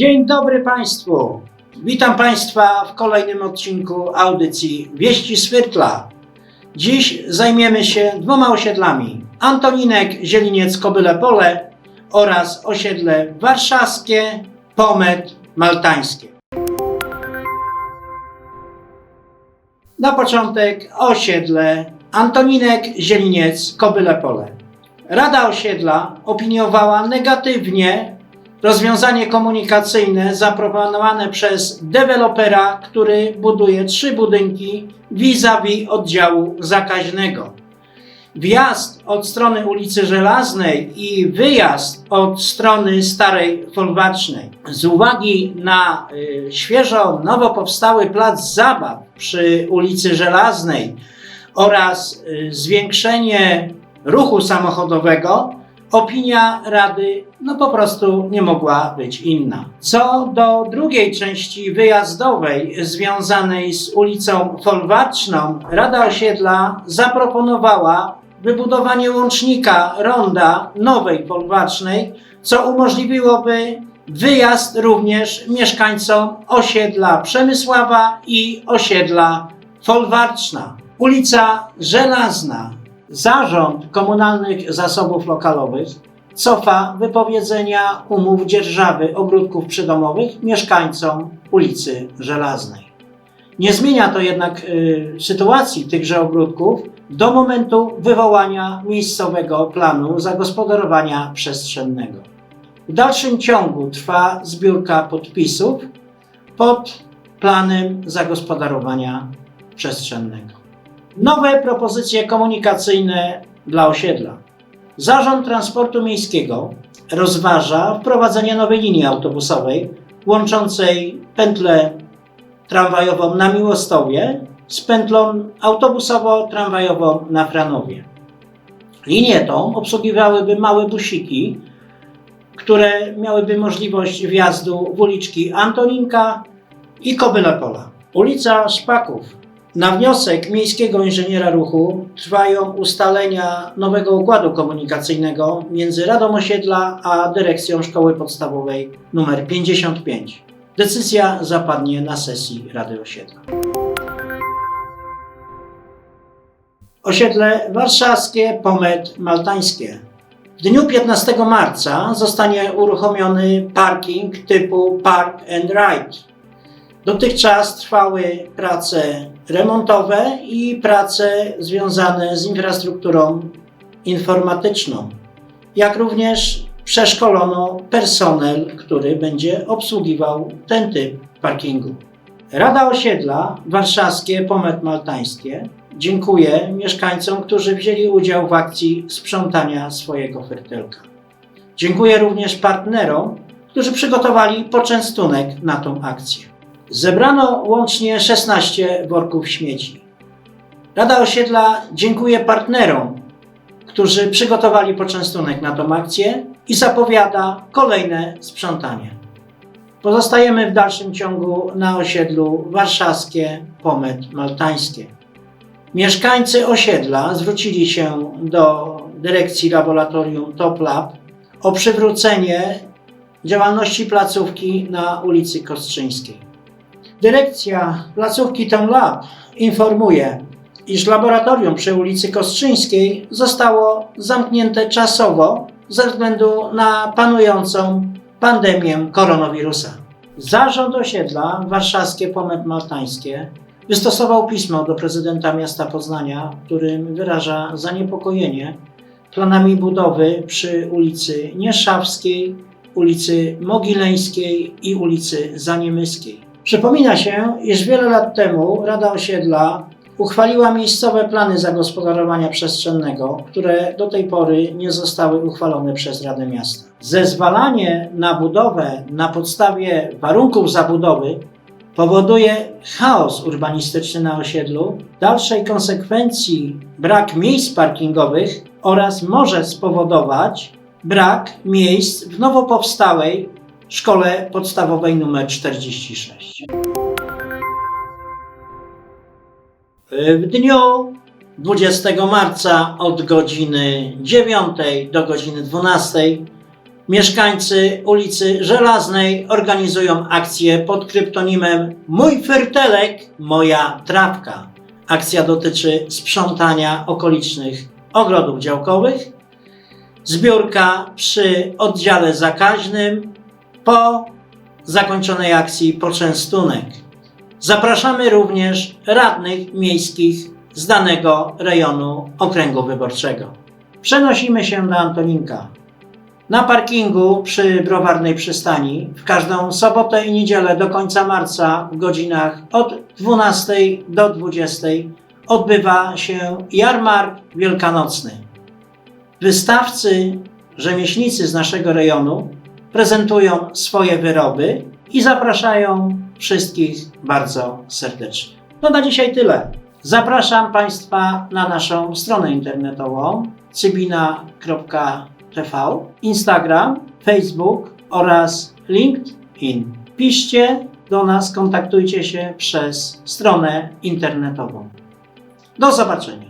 Dzień dobry Państwu. Witam Państwa w kolejnym odcinku audycji Wieści Swyrtla. Dziś zajmiemy się dwoma osiedlami. Antoninek, Zieliniec, Kobyle Pole oraz osiedle warszawskie, Pomet, Maltańskie. Na początek osiedle Antoninek, Zieliniec, Kobyle Pole. Rada osiedla opiniowała negatywnie rozwiązanie komunikacyjne zaproponowane przez dewelopera, który buduje trzy budynki vis-a-vis oddziału zakaźnego. Wjazd od strony ulicy Żelaznej i wyjazd od strony Starej Folwarcznej. Z uwagi na y, świeżo nowo powstały plac zabaw przy ulicy Żelaznej oraz y, zwiększenie ruchu samochodowego, opinia Rady no po prostu nie mogła być inna. Co do drugiej części wyjazdowej związanej z ulicą Folwarczną, Rada Osiedla zaproponowała wybudowanie łącznika ronda nowej Folwarcznej, co umożliwiłoby wyjazd również mieszkańcom osiedla Przemysława i osiedla Folwarczna. Ulica Żelazna. Zarząd Komunalnych Zasobów Lokalowych cofa wypowiedzenia umów dzierżawy ogródków przydomowych mieszkańcom ulicy Żelaznej. Nie zmienia to jednak y, sytuacji tychże ogródków do momentu wywołania miejscowego planu zagospodarowania przestrzennego. W dalszym ciągu trwa zbiórka podpisów pod planem zagospodarowania przestrzennego. Nowe propozycje komunikacyjne dla osiedla. Zarząd Transportu Miejskiego rozważa wprowadzenie nowej linii autobusowej łączącej pętlę tramwajową na Miłostowie z pętlą autobusowo-tramwajową na Franowie. Linię tą obsługiwałyby małe busiki, które miałyby możliwość wjazdu w uliczki Antoninka i Kobyle Pola. Ulica Szpaków na wniosek Miejskiego Inżyniera Ruchu trwają ustalenia nowego układu komunikacyjnego między Radą Osiedla a Dyrekcją Szkoły Podstawowej nr 55. Decyzja zapadnie na sesji Rady Osiedla. Osiedle warszawskie, Pomet, Maltańskie. W dniu 15 marca zostanie uruchomiony parking typu Park and Ride. Dotychczas trwały prace remontowe i prace związane z infrastrukturą informatyczną, jak również przeszkolono personel, który będzie obsługiwał ten typ parkingu. Rada Osiedla Warszawskie Pomet Maltańskie dziękuję mieszkańcom, którzy wzięli udział w akcji sprzątania swojego fertelka. Dziękuję również partnerom, którzy przygotowali poczęstunek na tą akcję. Zebrano łącznie 16 worków śmieci. Rada Osiedla dziękuję partnerom, którzy przygotowali poczęstunek na tą akcję i zapowiada kolejne sprzątanie. Pozostajemy w dalszym ciągu na osiedlu warszawskie, Pomet, Maltańskie. Mieszkańcy osiedla zwrócili się do dyrekcji laboratorium Top Lab o przywrócenie działalności placówki na ulicy Kostrzyńskiej. Dyrekcja placówki Tom Lab informuje, iż laboratorium przy ulicy Kostrzyńskiej zostało zamknięte czasowo ze względu na panującą pandemię koronawirusa. Zarząd osiedla warszawskie Pomet Maltańskie wystosował pismo do prezydenta miasta Poznania, w którym wyraża zaniepokojenie planami budowy przy ulicy Nieszawskiej, ulicy Mogileńskiej i ulicy Zaniemyskiej. Przypomina się, iż wiele lat temu Rada Osiedla uchwaliła miejscowe plany zagospodarowania przestrzennego, które do tej pory nie zostały uchwalone przez Radę Miasta. Zezwalanie na budowę na podstawie warunków zabudowy powoduje chaos urbanistyczny na osiedlu, dalszej konsekwencji brak miejsc parkingowych oraz może spowodować brak miejsc w nowo powstałej szkole podstawowej nr 46. W dniu 20 marca od godziny 9 do godziny 12 Mieszkańcy ulicy Żelaznej organizują akcję pod kryptonimem Mój fertelek, moja trawka. Akcja dotyczy sprzątania okolicznych ogrodów działkowych. Zbiórka przy oddziale zakaźnym po zakończonej akcji poczęstunek. Zapraszamy również radnych miejskich z danego rejonu okręgu wyborczego. Przenosimy się do Antoninka. Na parkingu przy Browarnej Przystani w każdą sobotę i niedzielę do końca marca w godzinach od 12 do 20 odbywa się jarmark wielkanocny. Wystawcy, rzemieślnicy z naszego rejonu prezentują swoje wyroby i zapraszają wszystkich bardzo serdecznie. No na dzisiaj tyle. Zapraszam Państwa na naszą stronę internetową cybina.tv, Instagram, Facebook oraz LinkedIn. Piszcie do nas, kontaktujcie się przez stronę internetową. Do zobaczenia.